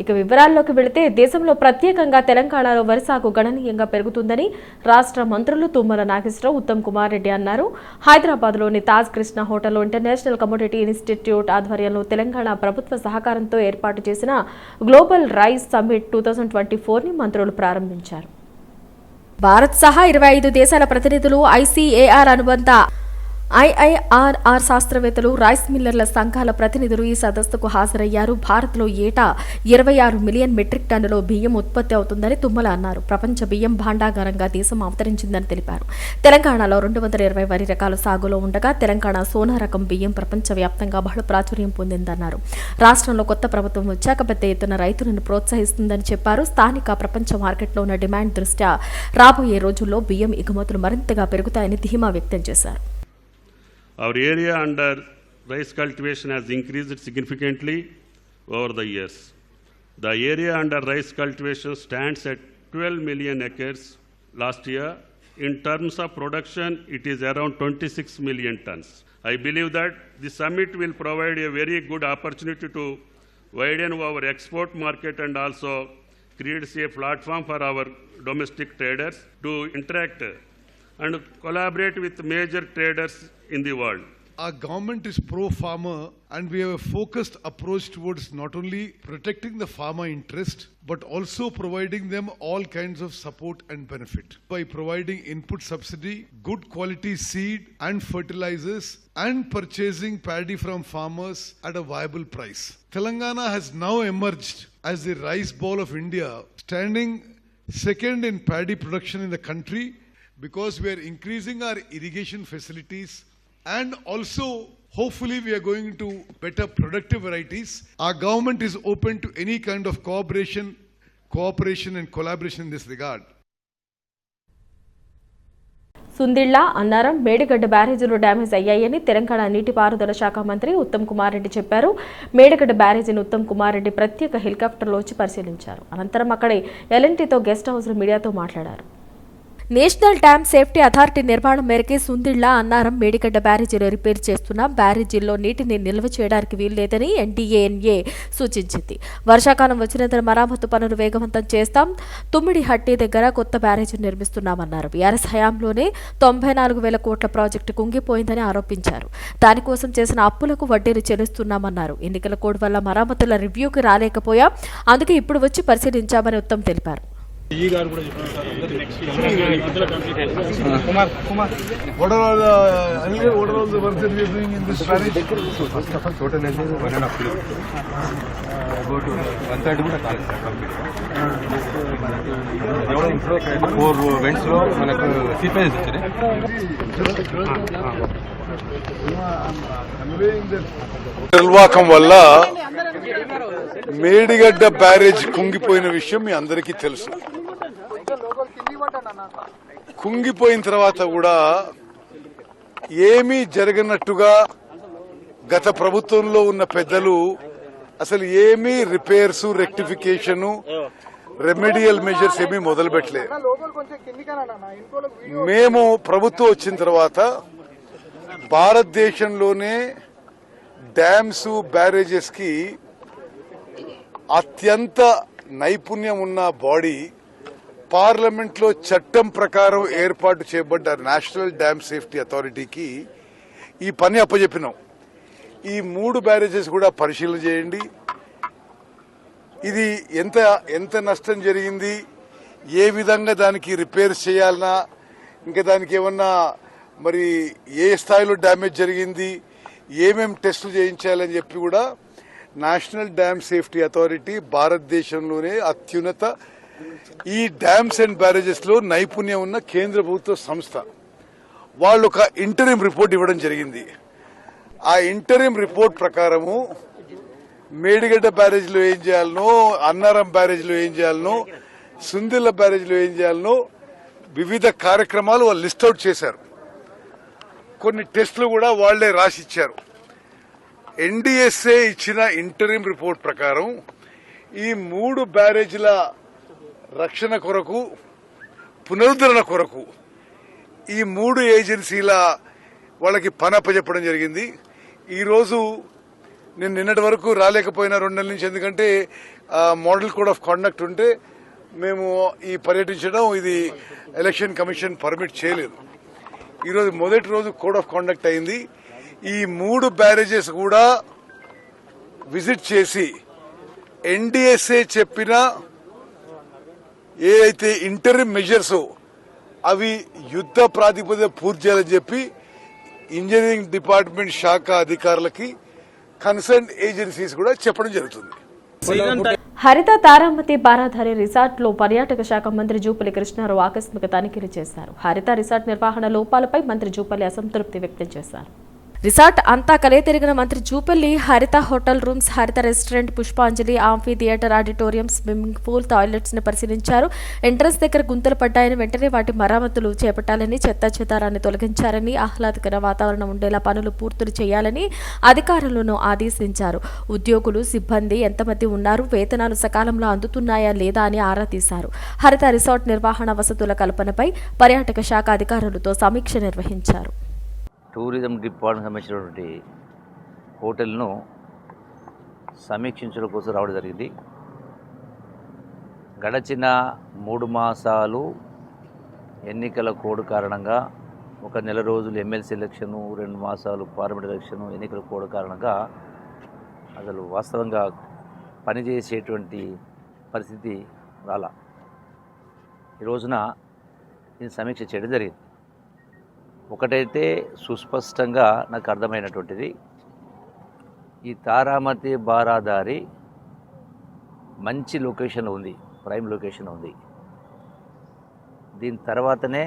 ఇక వివరాల్లోకి వెళితే దేశంలో ప్రత్యేకంగా తెలంగాణలో వరి సాగు గణనీయంగా పెరుగుతుందని రాష్ట్ర మంత్రులు తుమ్మల నాగేశ్వరరావు ఉత్తమ్ కుమార్ రెడ్డి అన్నారు. హైదరాబాద్లోని తాజ్ కృష్ణ హోటల్లో ఇంటర్నేషనల్ కమోడిటీ ఇన్స్టిట్యూట్ ఆధ్వర్యంలో తెలంగాణ ప్రభుత్వ సహకారంతో ఏర్పాటు చేసిన global rice summit two thousand twenty ఫోర్ని మంత్రులు ప్రారంభించారు. భారత్ సహా ఇరవై ఐదు దేశాల ప్రతినిధులు ఐసీఏఆర్ అనుబంధ ఐఐఆర్ఆర్ శాస్త్రవేత్తలు రైస్ మిల్లర్ల సంఘాల ప్రతినిధులు ఈ సదస్సుకు హాజరయ్యారు. భారత్లో ఏటా ఇరవై ఆరు మిలియన్ మెట్రిక్ టన్నుల బియ్యం ఉత్పత్తి అవుతుందని తుమ్మల అన్నారు. ప్రపంచ బియ్యం భాండాగారంగా దేశం అవతరించిందని తెలిపారు. తెలంగాణలో రెండు వందల ఇరవై వరి రకాల సాగులో ఉండగా తెలంగాణ సోనా రకం బియ్యం ప్రపంచవ్యాప్తంగా బహుళ ప్రాచుర్యం పొందిందన్నారు. రాష్ట్రంలో కొత్త ప్రభుత్వం వచ్చాక పెద్ద ఎత్తున రైతులను ప్రోత్సహిస్తుందని చెప్పారు. స్థానిక ప్రపంచ మార్కెట్లో ఉన్న డిమాండ్ దృష్ట్యా రాబోయే రోజుల్లో బియ్యం ఎగుమతులు మరింతగా పెరుగుతాయని ధీమా వ్యక్తం చేశారు. Our area under rice cultivation has increased significantly over the years. The area under rice cultivation stands at 12 million acres last year. In terms of production, it is around 26 million tons. I believe that the summit will provide a very good opportunity to widen our export market and also creates a platform for our domestic traders to interact and collaborate with major traders in the world. Our government is pro farmer and we have a focused approach towards not only protecting the farmer interest but also providing them all kinds of support and benefit by providing input subsidy, good quality seed and fertilizers and purchasing paddy from farmers at a viable price. Telangana has now emerged as the rice bowl of India, standing second in paddy production in the country because we are increasing our irrigation facilities and also hopefully we are going into better productive varieties our government is open to any kind of cooperation cooperation and collaboration in this regard Sundilla Annaram Medigadda బ్యారేజీలు damage అయ్యాయని తెలంగాణ నీటిపారుదల శాఖ మంత్రి ఉత్తమ్ కుమార్ రెడ్డి చెప్పారు మేడిగడ్డ బ్యారేజీని ఉత్తమ్ కుమార్ రెడ్డి ప్రత్యేక హెలికాప్టర్లో వచ్చి పరిశీలించారు అనంతరం అక్కడే ఎల్ఎన్టీతో గెస్ట్ హౌస్ మీడియాతో మాట్లాడారు నేషనల్ డ్యామ్ సేఫ్టీ అథారిటీ నిర్మాణం మేరకే సుందిళ్ళ అన్నారం మేడిగడ్డ బ్యారేజీలో రిపేర్ చేస్తున్న బ్యారేజీల్లో నీటిని నిల్వ చేయడానికి వీల్లేదని ఎన్డీఏఎన్ఏ సూచించింది. వర్షాకాలం వచ్చినంతరం మరామత్తు పనులు వేగవంతం చేస్తాం. తుమ్మిడి హట్టి దగ్గర కొత్త బ్యారేజీ నిర్మిస్తున్నామన్నారు. బీఆర్ఎస్ హయాంలోనే తొంభై నాలుగు వేల కోట్ల ప్రాజెక్టు కుంగిపోయిందని ఆరోపించారు. దానికోసం చేసిన అప్పులకు వడ్డీలు చెల్లిస్తున్నామన్నారు. ఎన్నికల కోడ్ వల్ల మరామతుల రివ్యూకి రాలేకపోయా. అందుకే ఇప్పుడు వచ్చి పరిశీలించామని ఉత్తమ్ తెలిపారు. First of all total one and half about one third కూడా కాలేదు సార్ కంప్లీట్ ఇప్పుడు ఫోర్ వెంట్స్లో మనకు వచ్చినాయి నిర్వాకం వల్ల మేడిగడ్డ బ్యారేజ్ కుంగిపోయిన విషయం మీ అందరికీ తెలుసు. కుంగిపోయిన తర్వాత కూడా ఏమీ జరగనట్టుగా గత ప్రభుత్వంలో ఉన్న పెద్దలు అసలు ఏమీ రిపేర్స్ రెక్టిఫికేషన్ రెమెడియల్ మెజర్స్ ఏమీ మొదలు పెట్టలేదు మేము ప్రభుత్వం వచ్చిన తర్వాత భారతదేశంలోనే డ్యామ్స్ బ్యారేజెస్కి అత్యంత నైపుణ్యం ఉన్న బాడీ పార్లమెంట్లో చట్టం ప్రకారం ఏర్పాటు చేయబడ్డ నేషనల్ డ్యామ్ సేఫ్టీ అథారిటీకి ఈ పని అప్పజెప్పినాం. ఈ మూడు బ్యారేజెస్ కూడా పరిశీలన చేయండి. ఇది ఎంత ఎంత నష్టం జరిగింది? ఏ విధంగా దానికి రిపేర్స్ చేయాలన్నా ఇంకా దానికి ఏమన్నా మరి ఏ స్థాయిలో డ్యామేజ్ జరిగింది ఏమేం టెస్టులు చేయించాలని చెప్పి కూడా నేషనల్ డ్యామ్ సేఫ్టీ అథారిటీ భారతదేశంలోనే అత్యున్నత ఈ డ్యామ్స్ అండ్ బ్యారేజెస్లో నైపుణ్యం ఉన్న కేంద్ర ప్రభుత్వ సంస్థ. వాళ్ళు ఒక ఇంటరీమ్ రిపోర్ట్ ఇవ్వడం జరిగింది. ఆ ఇంటరీమ్ రిపోర్ట్ ప్రకారము మేడిగడ్డ బ్యారేజ్లో ఏం చేయాలనో అన్నారం బ్యారేజ్లో ఏం చేయాలనో సుందిల్ల బ్యారేజ్లో ఏం చేయాలనో వివిధ కార్యక్రమాలు వాళ్ళు లిస్ట్ అవుట్ చేశారు. కొన్ని టెస్టులు కూడా వాళ్ళే రాసిచ్చారు ఎన్డీఎస్ఏ ఇచ్చిన ఇంటరీమ్ రిపోర్ట్ ప్రకారం ఈ మూడు బ్యారేజీల రక్షణ కొరకు పునరుద్ధరణ కొరకు ఈ మూడు ఏజెన్సీల వాళ్ళకి పని అప్పచెప్పడం జరిగింది. ఈరోజు నేను నిన్నటి వరకు రాలేకపోయినా రెండు నెలల నుంచి ఎందుకంటే మోడల్ కోడ్ ఆఫ్ కాండక్ట్ ఉంటే మేము ఈ పర్యటించడం ఇది ఎలక్షన్ కమిషన్ పర్మిట్ చేయలేదు. ఈరోజు మొదటి రోజు కోడ్ ఆఫ్ కాండక్ట్ అయింది. ఈ మూడు బ్యారేజెస్ కూడా విజిట్ చేసి ఎన్డీఎస్ఏ చెప్పిన ఏదైతే ఇంటర్మ్ మెజర్స్ అవి యుద్ధ ప్రాతిపదిక పూర్తి చేయాలని చెప్పి ఇంజనీరింగ్ డిపార్ట్మెంట్ శాఖ అధికారులకి కన్సర్న్ ఏజెన్సీస్ కూడా చెప్పడం జరుగుతుంది. హరిత తారామతి బారాధారి రిసార్ట్లో పర్యాటక శాఖ మంత్రి జూపల్లి కృష్ణారావు ఆకస్మిక తనిఖీలు చేశారు. హరిత రిసార్ట్ నిర్వహణ లోపాలపై మంత్రి జూపల్లి అసంతృప్తి వ్యక్తం చేశారు. రిసార్ట్ అంతా కలే తిరిగిన మంత్రి Jupally Haritha hotel rooms Haritha restaurant Pushpanjali amphitheatre auditorium swimming pool టాయిలెట్స్ని పరిశీలించారు. ఎంట్రన్స్ దగ్గర గుంతలు పడ్డాయని వెంటనే వాటి మరమ్మతులు చేపట్టాలని చెత్త చెదారాన్ని తొలగించారని ఆహ్లాదకర వాతావరణం ఉండేలా పనులు పూర్తులు చేయాలని అధికారులను ఆదేశించారు. ఉద్యోగులు సిబ్బంది ఎంతమంది ఉన్నారు వేతనాలు సకాలంలో అందుతున్నాయా లేదా అని ఆరా తీశారు. హరిత రిసార్ట్ నిర్వహణ వసతుల కల్పనపై పర్యాటక శాఖ అధికారులతో సమీక్ష నిర్వహించారు. టూరిజం డిపార్ట్మెంట్ సంబంధించినటువంటి హోటల్ను సమీక్షించడం కోసం రావడం జరిగింది. గడచిన మూడు మాసాలు ఎన్నికల కోడ్ కారణంగా ఒక నెల రోజులు ఎమ్మెల్సీ ఎలక్షను రెండు మాసాలు పార్లమెంట్ ఎలక్షను ఎన్నికల కోడ్ కారణంగా అసలు వాస్తవంగా పనిచేసేటువంటి పరిస్థితి రాలా. ఈ రోజున దీన్ని సమీక్ష చేయడం జరిగింది. ఒకటైతే సుస్పష్టంగా నాకు అర్థమైనటువంటిది. ఈ తారామతి బారాదారి మంచి లొకేషన్ ఉంది ప్రైమ్ లొకేషన్ ఉంది. దీని తర్వాతనే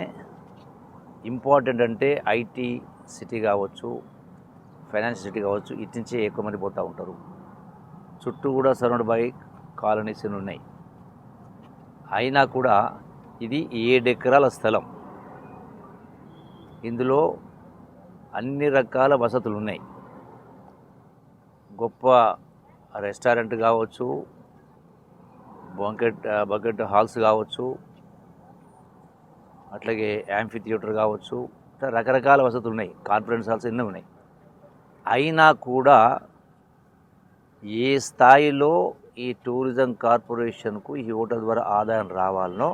ఇంపార్టెంట్ అంటే ఐటీ సిటీ కావచ్చు ఫైనాన్స్ సిటీ కావచ్చు ఇటు నుంచే ఎక్కువ మంది పోతూ ఉంటారు. చుట్టూ కూడా సరౌండ్ బై కాలనీస్ ఉన్నాయి. అయినా కూడా ఇది ఏడు ఎకరాల స్థలం. ఇందులో అన్ని రకాల వసతులు ఉన్నాయి గొప్ప రెస్టారెంట్ కావచ్చు బంకెట్ బకెట్ హాల్స్ కావచ్చు అట్లాగే యాంఫీ థియేటర్ కావచ్చు ఇట్లా రకరకాల వసతులు ఉన్నాయి కాన్ఫరెన్స్ హాల్స్ ఎన్నో ఉన్నాయి. అయినా కూడా ఏ స్థాయిలో ఈ టూరిజం కార్పొరేషన్కు ఈ హోటల్ ద్వారా ఆదాయం రావాలనో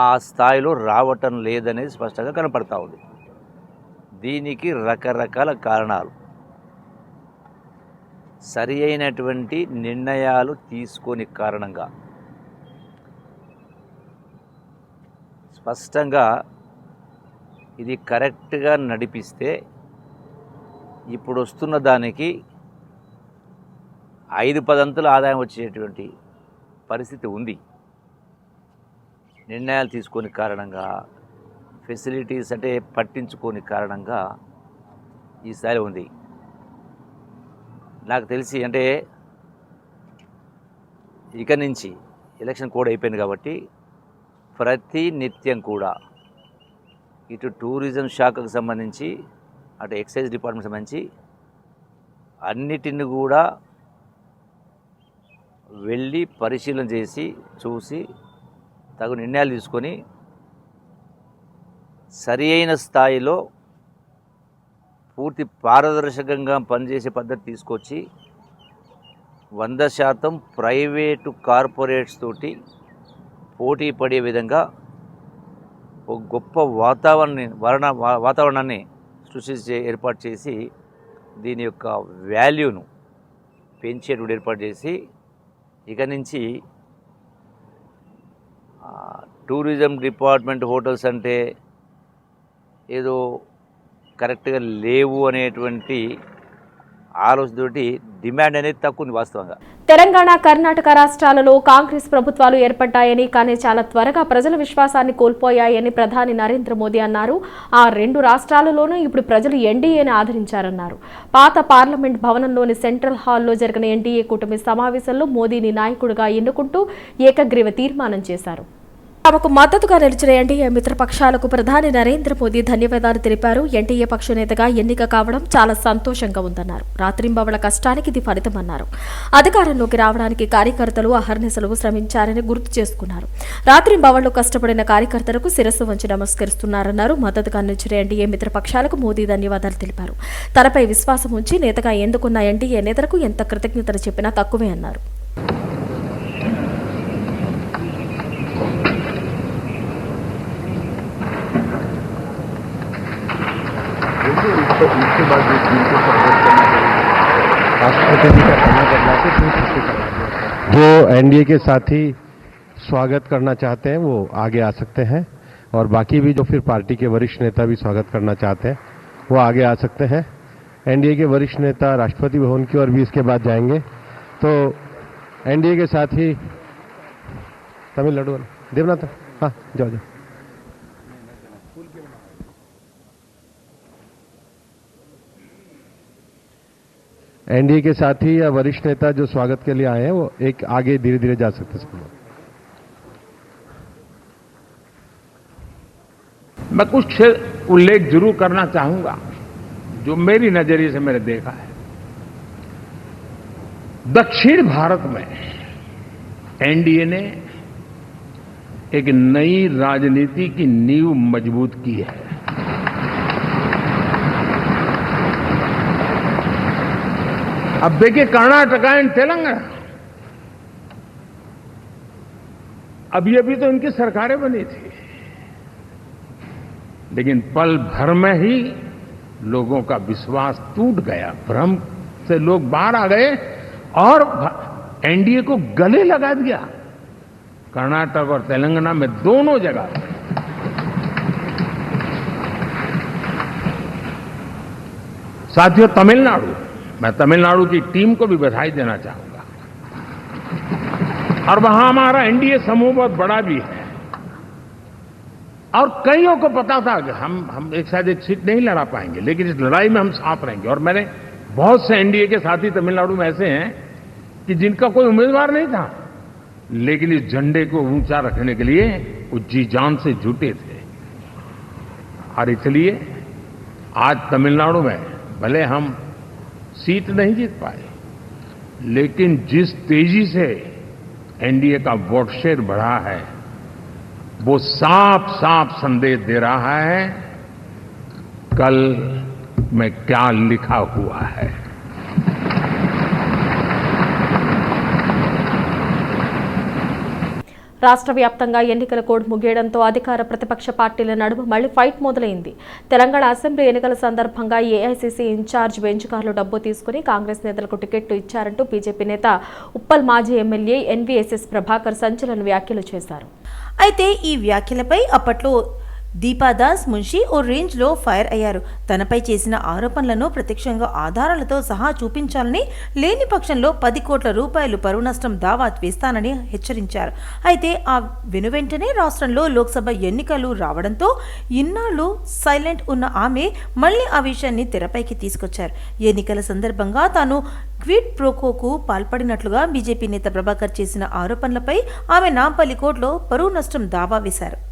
ఆ స్థాయిలో రావటం లేదనేది స్పష్టంగా కనపడతా ఉంది. దీనికి రకరకాల కారణాలు. సరి అయినటువంటి నిర్ణయాలు తీసుకొని కారణంగా. స్పష్టంగా ఇది కరెక్ట్గా నడిపిస్తే ఇప్పుడు వస్తున్న దానికి ఐదు పదంతుల ఆదాయం వచ్చేటువంటి పరిస్థితి ఉంది. నిర్ణయాలు తీసుకొని కారణంగా ఫెసిలిటీస్ అంటే పట్టించుకోని కారణంగా ఈ స్థాయి ఉంది. నాకు తెలిసి అంటే ఇక నుంచి ఎలక్షన్ కోడ్ అయిపోయింది కాబట్టి ప్రతి నిత్యం కూడా ఇటు టూరిజం శాఖకు సంబంధించి అటు ఎక్సైజ్ డిపార్ట్మెంట్ సంబంధించి అన్నిటిని కూడా వెళ్ళి పరిశీలన చేసి చూసి తగు నిర్ణయాలు తీసుకొని సరి అయిన స్థాయిలో పూర్తి పారదర్శకంగా పనిచేసే పద్ధతి తీసుకొచ్చి వంద శాతం ప్రైవేటు కార్పొరేట్స్ తోటి పోటీ పడే విధంగా ఒక గొప్ప వాతావరణాన్ని వరణ వా- వాతావరణాన్ని సృష్టించే ఏర్పాటు చేసి దీని యొక్క వాల్యూను పెంచేటువంటి ఏర్పాటు చేసి ఇక నుంచి టూరిజం డిపార్ట్మెంట్ హోటల్స్ అంటే ఏదో కరెక్ట్గా లేవు అనేటువంటి ఆలోచనతోటి డిమాండ్ అనేది తక్కువ వాస్తవంగా. తెలంగాణ కర్ణాటక రాష్ట్రాలలో కాంగ్రెస్ ప్రభుత్వాలు ఏర్పడ్డాయని కానీ చాలా త్వరగా ప్రజల విశ్వాసాన్ని కోల్పోయాయని ప్రధాని నరేంద్ర మోదీ అన్నారు. ఆ రెండు రాష్ట్రాలలోనూ ఇప్పుడు ప్రజలు ఎన్డీఏని ఆదరించారన్నారు. పాత పార్లమెంట్ భవనంలోని సెంట్రల్ హాల్లో జరిగిన ఎన్డీఏ కూటమి సమావేశంలో మోదీని నాయకుడిగా ఎన్నుకుంటూ ఏకగ్రీవ తీర్మానం చేశారు. తమకు మద్దతుగా నిలిచిన ఎన్డీఏ మిత్రపక్షాలకు ప్రధాని నరేంద్ర మోదీ ధన్యవాదాలు తెలిపారు. ఎన్డీఏ పక్ష నేతగా ఎన్నిక కావడం చాలా సంతోషంగా ఉందన్నారు. రాత్రింబవళ కష్టానికి ఇది ఫలితమన్నారు. అధికారంలోకి రావడానికి కార్యకర్తలు అహర్నిశలు శ్రమించారని గుర్తు చేసుకున్నారు. రాత్రింబవళ్ళు కష్టపడిన కార్యకర్తలకు శిరస్సు వంచి నమస్కరిస్తున్నారన్నారు. మద్దతుగా నిలిచిన ఎన్డీఏ మిత్రపక్షాలకు మోదీ ధన్యవాదాలు తెలిపారు. తనపై విశ్వాసం ఉంచి నేతగా ఎందుకున్న ఎన్డీఏ నేతలకు ఎంత కృతజ్ఞతలు చెప్పినా తక్కువే అన్నారు. इसके बाद जो टीम को स्वागत करना राष्ट्रपति का समय बदला के फिर छुट्टी करवा दिया जो एनडीए के साथी स्वागत करना चाहते हैं, वो आगे आ सकते हैं। और बाकी भी जो फिर पार्टी के वरिष्ठ नेता भी स्वागत करना चाहते हैं, वो आगे आ सकते हैं। एनडीए के वरिष्ठ नेता राष्ट्रपति भवन की ओर भी इसके बाद जाएँगे। तो एनडीए के साथ ही तमिलनाडु देवनाथ हाँ जाओ जाओ। एनडीए के साथी या वरिष्ठ नेता जो स्वागत के लिए आए हैं, वो एक आगे धीरे धीरे जा सकते हैं। मैं कुछ उल्लेख ज़रूर करना चाहूँगा, जो मेरी नज़रिए से मैंने देखा है। दक्षिण भारत में एनडीए ने एक नई राजनीति की नींव मज़बूत की है। अब देखिए कर्नाटका एंड तेलंगाना। अभी अभी तो इनकी सरकारें बनी थी। लेकिन पल भर में ही लोगों का विश्वास टूट गया। भ्रम से लोग बाहर आ गए और एनडीए को गले लगा दिया। कर्नाटक और तेलंगाना में दोनों जगह। साथियों, तमिलनाडु। मैं तमिलनाडु की टीम को भी बधाई देना चाहूँगा। और वहाँ हमारा एनडीए समूह बहुत बड़ा भी है। और कईयों को पता था कि हम हम एक साथ एक सीट नहीं लड़ा पाएँगे, लेकिन इस लड़ाई में हम साथ रहेंगे। और मैंने बहुत से एनडीए के साथी तमिलनाडु में ऐसे हैं कि जिनका कोई उम्मीदवार नहीं था, लेकिन इस झंडे को ऊँचा रखने के लिए वो जी जान से जुटे थे। और इसलिए आज तमिलनाडु में भले हम सीट नहीं जीत पाए। लेकिन जिस तेज़ी से एनडीए का वोट शेयर बढ़ा है, वो साफ़ साफ़ संदेश दे रहा है, कल में क्या लिखा हुआ है। రాష్ట్ర వ్యాప్తంగా ఎన్నికల కోడ్ ముగియడంతో అధికార ప్రతిపక్ష పార్టీల నడుమ మళ్ళీ ఫైట్ మొదలైంది. తెలంగాణ అసెంబ్లీ ఎన్నికల సందర్భంగా ఏఐసీసీ ఇన్ఛార్జ్ బెంచ్కార్లు డబ్బు తీసుకుని కాంగ్రెస్ నేతలకు టికెట్లు ఇచ్చారంటూ బీజేపీ నేత ఉప్పల్ మాజీ ఎమ్మెల్యే ఎన్వీఎస్ఎస్ ప్రభాకర్ సంచలన వ్యాఖ్యలు చేశారు. అయితే ఈ వ్యాఖ్యలపై అప్పట్లో దీపాదాస్ మున్షి ఓ రేంజ్లో ఫైర్ అయ్యారు. తనపై చేసిన ఆరోపణలను ప్రత్యక్షంగా ఆధారాలతో సహా చూపించాలని లేని పక్షంలో పది కోట్ల రూపాయలు పరువు నష్టం దావా వేస్తానని హెచ్చరించారు. అయితే ఆ వెనువెంటనే రాష్ట్రంలో లోక్సభ ఎన్నికలు రావడంతో ఇన్నాళ్ళు సైలెంట్ ఉన్న ఆమె మళ్ళీ ఆ విషయాన్ని తెరపైకి తీసుకొచ్చారు. ఎన్నికల సందర్భంగా తాను క్విడ్ ప్రోకోకు పాల్పడినట్లుగా బీజేపీ నేత ప్రభాకర్ చేసిన ఆరోపణలపై ఆమె నాంపల్లి కోర్టులో పరువు నష్టం దావా వేశారు.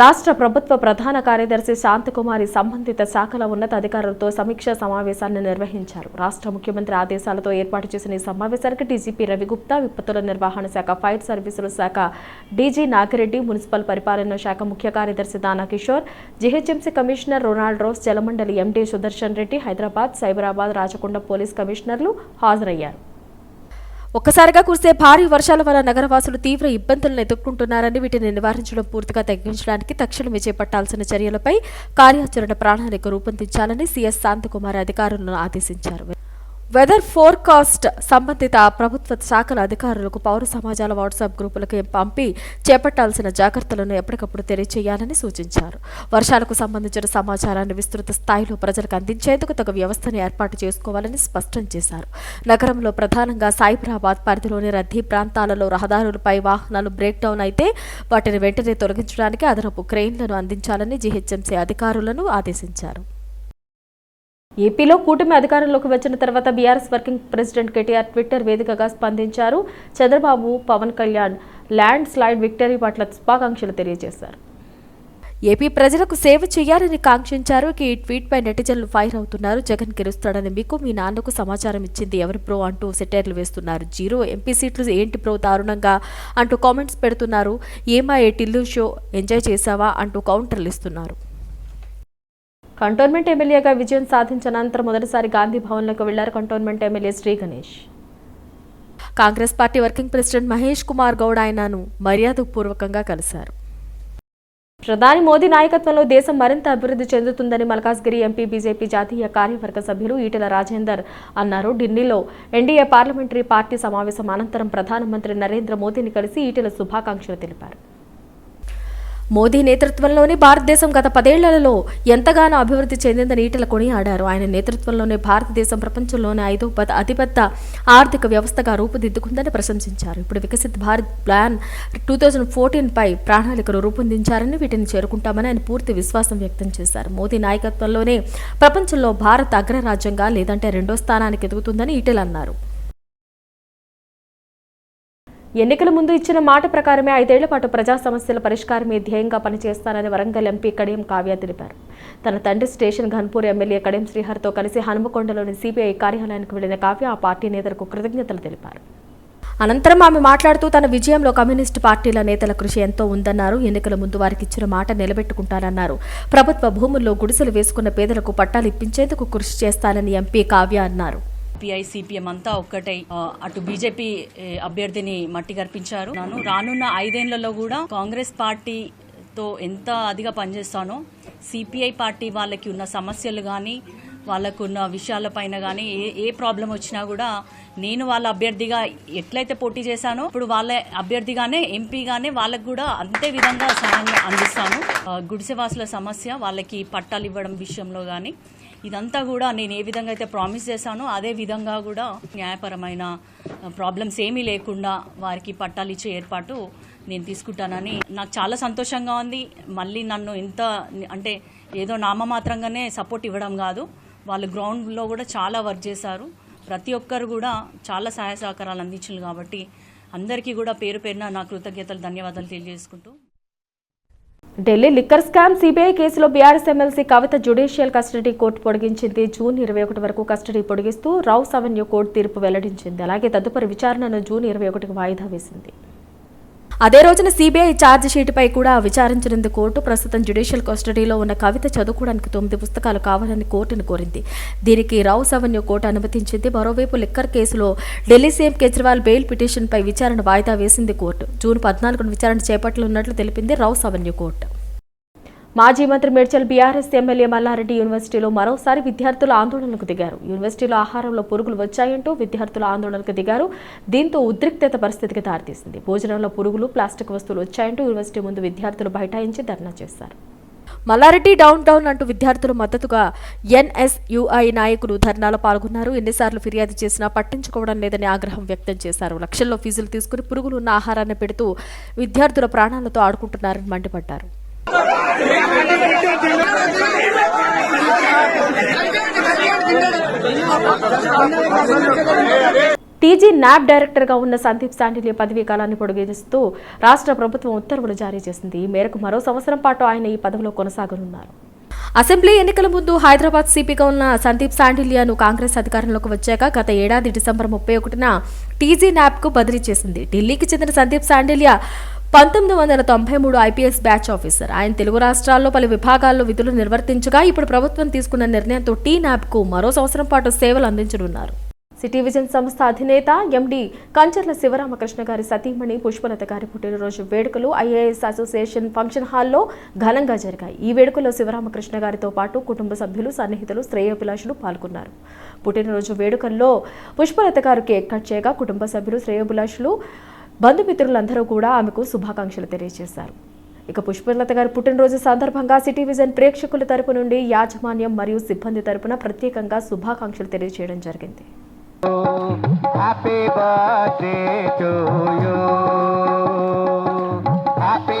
రాష్ట్ర ప్రభుత్వ ప్రధాన కార్యదర్శి శాంతకుమారి సంబంధిత శాఖల ఉన్నతాధికారులతో సమీక్షా సమావేశాన్ని నిర్వహించారు. రాష్ట్ర ముఖ్యమంత్రి ఆదేశాలతో ఏర్పాటు చేసిన ఈ సమావేశానికి డీజీపీ రవిగుప్తా విపత్తుల నిర్వహణ శాఖ ఫైర్ సర్వీసుల శాఖ డీజీ నాగిరెడ్డి మున్సిపల్ పరిపాలన శాఖ ముఖ్య కార్యదర్శి Dana Kishore GHMC commissioner Ronald Ross Jalamandali MD Sudarshan Reddy Hyderabad Cyberabad Rachakonda police కమిషనర్లు హాజరయ్యారు. ఒక్కసారిగా కురిసే భారీ వర్షాల వల్ల నగరవాసులు తీవ్ర ఇబ్బందులను ఎదుర్కొంటున్నారని వీటిని నివారించడం పూర్తిగా తగ్గించడానికి తక్షణమే చేపట్టాల్సిన చర్యలపై కార్యాచరణ ప్రణాళిక రూపొందించాలని సీఎస్ శాంతకుమార్ అధికారులను ఆదేశించారు. వెదర్ ఫోర్కాస్ట్ సంబంధిత ప్రభుత్వ శాఖల అధికారులకు పౌర సమాజాల వాట్సాప్ గ్రూపులకు పంపి చేపట్టాల్సిన జాగ్రత్తలను ఎప్పటికప్పుడు తెలియచేయాలని సూచించారు. వర్షాలకు సంబంధించిన సమాచారాన్ని విస్తృత స్థాయిలో ప్రజలకు అందించేందుకు తగు వ్యవస్థను ఏర్పాటు చేసుకోవాలని స్పష్టం చేశారు. నగరంలో ప్రధానంగా సైబరాబాద్ పరిధిలోని రద్దీ ప్రాంతాలలో రహదారులపై వాహనాలు బ్రేక్ డౌన్ అయితే వాటిని వెంటనే తొలగించడానికి అదనపు క్రెయిన్లను అందించాలని జీహెచ్ఎంసీ అధికారులను ఆదేశించారు. ఏపీలో కూటమి అధికారంలోకి వచ్చిన తర్వాత BRS working president KTR Twitter వేదికగా స్పందించారు. Chandrababu Pawan Kalyan landslide victory పట్ల శుభాకాంక్షలు తెలియజేశారు. ఏపీ ప్రజలకు సేవ చేయాలని కాంక్షించారు. ఈ ట్వీట్ పై నెటిజన్లు ఫైర్ అవుతున్నారు. జగన్ గెలుస్తాడని మీకు మీ నాన్నకు సమాచారం ఇచ్చింది ఎవరు ప్రో అంటూ సెటైర్లు వేస్తున్నారు. జీరో ఎంపీ సీట్లు ఏంటి ప్రో దారుణంగా అంటూ కామెంట్స్ పెడుతున్నారు. ఏమా ఏ టిల్లు షో ఎంజాయ్ చేశావా అంటూ కౌంటర్లు ఇస్తున్నారు. కంటోన్మెంట్ ఎమ్మెల్యేగా విజయం సాధించిన అనంతరం మొదటిసారి గాంధీ భవన్లోకి వెళ్ళారు cantonment MLA Shri Ganesh. Congress party working president Mahesh Kumar Goud ఆయనను మర్యాదపూర్వకంగా కలిశారు. ప్రధాని మోదీ నాయకత్వంలో దేశం మరింత అభివృద్ధి చెందుతుందని మల్కాజ్గిరి ఎంపీ బీజేపీ జాతీయ కార్యవర్గ సభ్యులు ఈటెల రాజేందర్ అన్నారు. ఢిల్లీలో ఎన్డీఏ పార్లమెంటరీ పార్టీ సమావేశం అనంతరం ప్రధానమంత్రి నరేంద్ర మోదీని కలిసి ఈటెల శుభాకాంక్షలు తెలిపారు. మోదీ నేతృత్వంలోని భారతదేశం గత పదేళ్ళలో ఎంతగానో అభివృద్ధి చెందిందని ఈటల కొనియాడారు. ఆయన నేతృత్వంలోనే భారతదేశం ప్రపంచంలోనే ఐదో పద అతిపెద్ద ఆర్థిక వ్యవస్థగా రూపుదిద్దుకుందని ప్రశంసించారు. ఇప్పుడు Viksit Bharat plan two thousand fourteen పై ప్రణాళికలు రూపొందించారని వీటిని చేరుకుంటామని ఆయన పూర్తి విశ్వాసం వ్యక్తం చేశారు. మోదీ నాయకత్వంలోనే ప్రపంచంలో భారత్ అగ్రరాజ్యంగా లేదంటే రెండో స్థానానికి ఎదుగుతుందని ఈటెల అన్నారు ఎన్నికల ముందు ఇచ్చిన మాట ప్రకారమే ఐదేళ్ళ పాటు ప్రజా సమస్యల పరిష్కారమే ధ్యేయంగా పనిచేస్తానని వరంగల్ ఎంపీ కడియం కావ్య తెలిపారు. తన తండ్రి స్టేషన్ ఘన్పూర్ ఎమ్మెల్యే కడియం శ్రీహర్తో కలిసి హనుమకొండలోని సిబిఐ కార్యాలయానికి వెళ్ళిన కావ్య ఆ పార్టీ నేతలకు కృతజ్ఞతలు తెలిపారు. అనంతరం ఆమె మాట్లాడుతూ తన విజయంలో కమ్యూనిస్టు పార్టీల నేతల కృషి ఎంతో ఉందన్నారు. ఎన్నికల ముందు వారికి ఇచ్చిన మాట నిలబెట్టుకుంటానన్నారు. ప్రభుత్వ భూముల్లో గుడిసెలు వేసుకున్న పేదలకు పట్టాలు ఇప్పించేందుకు కృషి చేస్తానని ఎంపీ కావ్య అన్నారు. సిపిఐ సిపిఎం అంతా ఒక్కటై అటు బీజేపీ అభ్యర్థిని మట్టి కర్పించారు నాను రానున్న ఐదేళ్ళలో కూడా కాంగ్రెస్ పార్టీతో ఎంత అదిగా పనిచేస్తానో సిపిఐ పార్టీ వాళ్ళకి ఉన్న సమస్యలు కానీ వాళ్ళకున్న విషయాలపైన కానీ ఏ ఏ ప్రాబ్లం వచ్చినా కూడా నేను వాళ్ళ అభ్యర్థిగా ఎట్లయితే పోటీ చేశానో ఇప్పుడు వాళ్ళ అభ్యర్థిగానే ఎంపీగానే వాళ్ళకు కూడా అంతే విధంగా సహాయం అందిస్తాను. గుడిసెవాసుల సమస్య వాళ్ళకి పట్టాలు ఇవ్వడం విషయంలో కానీ ఇదంతా కూడా నేను ఏ విధంగా అయితే ప్రామిస్ చేశానో అదే విధంగా కూడా న్యాయపరమైన ప్రాబ్లమ్స్ ఏమీ లేకుండా వారికి పట్టాలు ఇచ్చే ఏర్పాటు నేను తీసుకుంటానని నాకు చాలా సంతోషంగా ఉంది. మళ్ళీ నన్ను ఇంత అంటే ఏదో నామమాత్రంగానే సపోర్ట్ ఇవ్వడం కాదు. వాళ్ళు గ్రౌండ్లో కూడా చాలా వర్క్ చేశారు. ప్రతి ఒక్కరు కూడా చాలా సహాయ సహకారాలు అందించారు కాబట్టి అందరికీ కూడా పేరు పేరున నా కృతజ్ఞతలు ధన్యవాదాలు తెలియజేసుకుంటూ ఢిల్లీ లిక్కర్ స్కామ్ సిబిఐ కేసులో BRS MLC Kavitha judicial custody court పొడిగించింది. June ఇరవై ఒకటి వరకు కస్టడీ పొడిగిస్తూ రౌస్ అవెన్యూ కోర్టు తీర్పు వెల్లడించింది. అలాగే తదుపరి విచారణను జూన్ ఇరవై ఒకటికి వాయిదా వేసింది. అదే రోజున సిబిఐ ఛార్జ్ షీటుపై కూడా విచారించనుంది కోర్టు. ప్రస్తుతం జ్యుడిషియల్ కస్టడీలో ఉన్న కవిత చదువుకోవడానికి తొమ్మిది పుస్తకాలు కావాలని కోర్టును కోరింది. దీనికి రౌస్ అవెన్యూ కోర్టు అనుమతించింది. మరోవైపు లిక్కర్ కేసులో ఢిల్లీ సీఎం కేజ్రీవాల్ బెయిల్ పిటిషన్పై విచారణ వాయిదా వేసింది కోర్టు. జూన్ పద్నాలుగున విచారణ చేపట్టనున్నట్లు తెలిపింది రౌస్ అవెన్యూ కోర్టు. మాజీ మంత్రి మేడ్చల్ బీఆర్ఎస్ ఎమ్మెల్యే మల్లారెడ్డి యూనివర్సిటీలో మరోసారి విద్యార్థులు ఆందోళనకు దిగారు. యూనివర్సిటీలో ఆహారంలో పురుగులు వచ్చాయంటూ విద్యార్థులు ఆందోళనకు దిగారు. దీంతో ఉద్రిక్తత పరిస్థితికి దారితీసింది. భోజనంలో పురుగులు ప్లాస్టిక్ వస్తువులు వచ్చాయంటూ యూనివర్సిటీ ముందు విద్యార్థులు బైఠాయించి ధర్నా చేశారు. మల్లారెడ్డి డౌన్ డౌన్ అంటూ విద్యార్థులు మద్దతుగా ఎన్ఎస్యుఐ నాయకులు ధర్నాలో పాల్గొన్నారు. ఎన్నిసార్లు ఫిర్యాదు చేసినా పట్టించుకోవడం లేదని ఆగ్రహం వ్యక్తం చేశారు. లక్షల్లో ఫీజులు తీసుకుని పురుగులు ఉన్న ఆహారాన్ని పెడుతూ విద్యార్థుల ప్రాణాలతో ఆడుకుంటున్నారని మండిపడ్డారు. టీజీ న్యాబ్ డైరెక్టర్గా ఉన్న సందీప్ శాండిల్య పదవీ కాలాన్ని పొడిగిస్తూ రాష్ట్ర ప్రభుత్వం ఉత్తర్వులు జారీ చేసింది. ఈ మేరకు మరో సంవత్సరం పాటు ఆయన ఈ పదవిలో కొనసాగనున్నారు. అసెంబ్లీ ఎన్నికల ముందు హైదరాబాద్ సిపిగా ఉన్న సందీప్ శాండిలియాను కాంగ్రెస్ అధికారంలోకి వచ్చాక గత ఏడాది డిసెంబర్ ముప్పై ఒకటిన టీజీ న్యాబ్కు బదిలీ చేసింది. ఢిల్లీకి చెందిన సందీప్ శాండిలియా పంతొమ్మిది వందల తొంభై మూడు ఐపీఎస్ బ్యాచ్ ఆఫీసర్. ఆయన తెలుగు రాష్ట్రాల్లో పలు విభాగాల్లో విధులు నిర్వర్తించగా ఇప్పుడు ప్రభుత్వం తీసుకున్న నిర్ణయంతో టీ న్యాబ్కు మరో సంవత్సరం పాటు సేవలు అందించనున్నారు. సిటీ విజన్ సంస్థ అధినేత ఎండి కంచర్ల శివరామకృష్ణ గారి సతీమణి పుష్పలత గారి పుట్టినరోజు వేడుకలు ఐఏఎస్ అసోసియేషన్ ఫంక్షన్ హాల్లో ఘనంగా జరిగాయి. ఈ వేడుకలో శివరామకృష్ణ గారితో పాటు కుటుంబ సభ్యులు సన్నిహితులు శ్రేయోభిలాషులు పాల్గొన్నారు. పుట్టినరోజు వేడుకల్లో పుష్పలత గారు కేక్ కట్ చేయగా కుటుంబ సభ్యులు శ్రేయోభిలాషులు బంధుమిత్రులందరూ కూడా ఆమెకు శుభాకాంక్షలు తెలియజేశారు ఇక పుష్పలత గారి పుట్టినరోజు సందర్భంగా సిటీ విజన్ ప్రేక్షకుల తరపు నుండి యాజమాన్యం మరియు సిబ్బంది తరపున ప్రత్యేకంగా శుభాకాంక్షలు తెలియజేయడం జరిగింది Happy birthday to you. Happy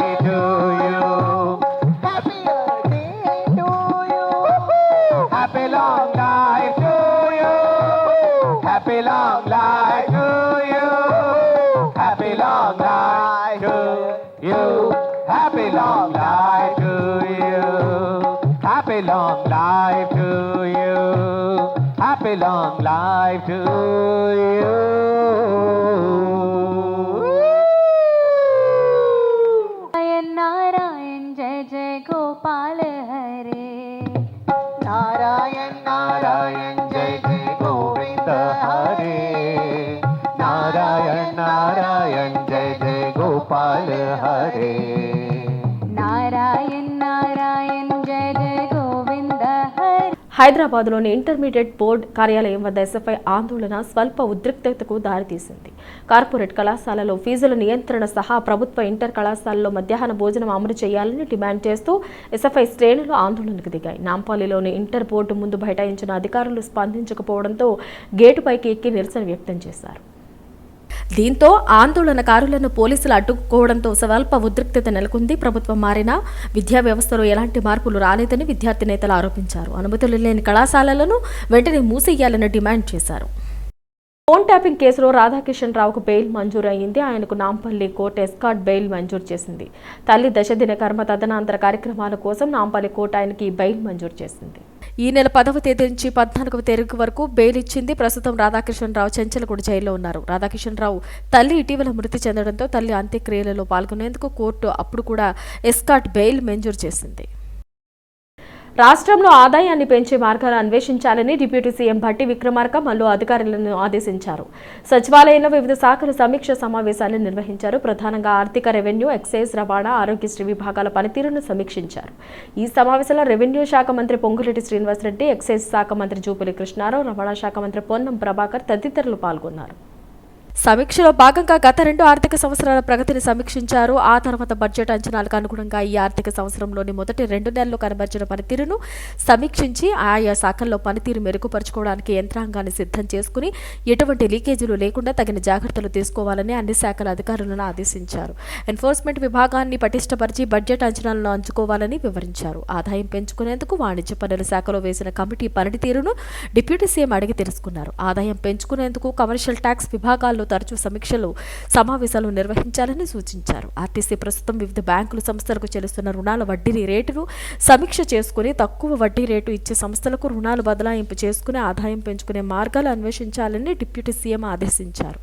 హైదరాబాద్లోని ఇంటర్మీడియట్ బోర్డు కార్యాలయం వద్ద ఎస్ఎఫ్ఐ ఆందోళన స్వల్ప ఉద్రిక్తతకు దారితీసింది. కార్పొరేట్ కళాశాలలో ఫీజుల నియంత్రణ సహా ప్రభుత్వ ఇంటర్ కళాశాలలో మధ్యాహ్న భోజనం అమలు చేయాలని డిమాండ్ చేస్తూ ఎస్ఎఫ్ఐ శ్రేణులు ఆందోళనకు దిగాయి. నాంపల్లిలోని ఇంటర్ బోర్డు ముందు బైఠాయించిన అధికారులు స్పందించకపోవడంతో గేటుపైకి ఎక్కి నిరసన వ్యక్తం చేశారు. దీంతో ఆందోళనకారులను పోలీసులు అడ్డుకోవడంతో స్వల్ప ఉద్రిక్తత నెలకొంది. ప్రభుత్వం మారినా విద్యా వ్యవస్థలో ఎలాంటి మార్పులు రాలేదని విద్యార్థి నేతలు ఆరోపించారు. అనుమతులు లేని కళాశాలలను వెంటనే మూసేయాలని డిమాండ్ చేశారు. ఫోన్ ట్యాపింగ్ కేసులో రాధాకిషన్ రావుకు బెయిల్ మంజూరు అయింది ఆయనకు నాంపల్లి కోర్టు ఎస్కాట్ బెయిల్ మంజూరు చేసింది. తల్లి దశదిన కర్మ తదనంతర కార్యక్రమాల కోసం నాంపల్లి కోర్టు ఆయనకి ఈ బెయిల్ మంజూరు చేసింది. ఈ నెల పదవ తేదీ నుంచి పద్నాలుగవ తేదీ వరకు బెయిల్ ఇచ్చింది. ప్రస్తుతం రాధాకిషన్ రావు చెంచలగూడ జైల్లో ఉన్నారు. రాధాకిషన్ రావు తల్లి ఇటీవల మృతి చెందడంతో తల్లి అంత్యక్రియలలో పాల్గొనేందుకు కోర్టు అప్పుడు కూడా ఎస్కాట్ బెయిల్ మంజూరు చేసింది. రాష్ట్రంలో ఆదాయాన్ని పెంచే మార్గాలు అన్వేషించాలని డిప్యూటీ సీఎం భట్టి విక్రమార్క మల్లు అధికారులను ఆదేశించారు. సచివాలయంలో వివిధ శాఖల సమీక్ష సమావేశాలు నిర్వహించారు. ప్రధానంగా ఆర్థిక రెవెన్యూ ఎక్సైజ్ రవాణా ఆరోగ్యశ్రీ విభాగాల పనితీరును సమీక్షించారు. ఈ సమావేశంలో రెవెన్యూ శాఖ మంత్రి పొంగులేటి శ్రీనివాసరెడ్డి ఎక్సైజ్ శాఖ మంత్రి జూపల్లి కృష్ణారావు రవాణా శాఖ మంత్రి పొన్నం ప్రభాకర్ తదితరులు పాల్గొన్నారు. సమీక్షలో భాగంగా గత రెండు ఆర్థిక సంవత్సరాల ప్రగతిని సమీక్షించారు. ఆ తర్వాత బడ్జెట్ అంచనాలకు అనుగుణంగా ఈ ఆర్థిక సంవత్సరంలోని మొదటి రెండు నెలల్లో కనబరిచిన పనితీరును సమీక్షించి ఆయా శాఖల్లో పనితీరు మెరుగుపరుచుకోవడానికి యంత్రాంగాన్ని సిద్ధం చేసుకుని ఎటువంటి లీకేజీలు లేకుండా తగిన జాగ్రత్తలు తీసుకోవాలని అన్ని శాఖల అధికారులను ఆదేశించారు. ఎన్ఫోర్స్మెంట్ విభాగాన్ని పటిష్టపరిచి బడ్జెట్ అంచనాలను అంచుకోవాలని వివరించారు. ఆదాయం పెంచుకునేందుకు వాణిజ్య పనుల శాఖలో వేసిన కమిటీ పనితీరును డిప్యూటీ సీఎం అడిగి తెలుసుకున్నారు. ఆదాయం పెంచుకునేందుకు కమర్షియల్ ట్యాక్స్ విభాగాల్లో తరచూ సమీక్షలు సమావేశాలు నిర్వహించాలని సూచించారు. ఆర్టీసీ ప్రస్తుతం వివిధ బ్యాంకులు సంస్థలకు చెల్లిస్తున్న రుణాల వడ్డీ రేటును సమీక్ష చేసుకుని తక్కువ వడ్డీ రేటు ఇచ్చే సంస్థలకు రుణాలు బదలాయింపు చేసుకుని ఆదాయం పెంచుకునే మార్గాలు అన్వేషించాలని డిప్యూటీ సీఎం ఆదేశించారు.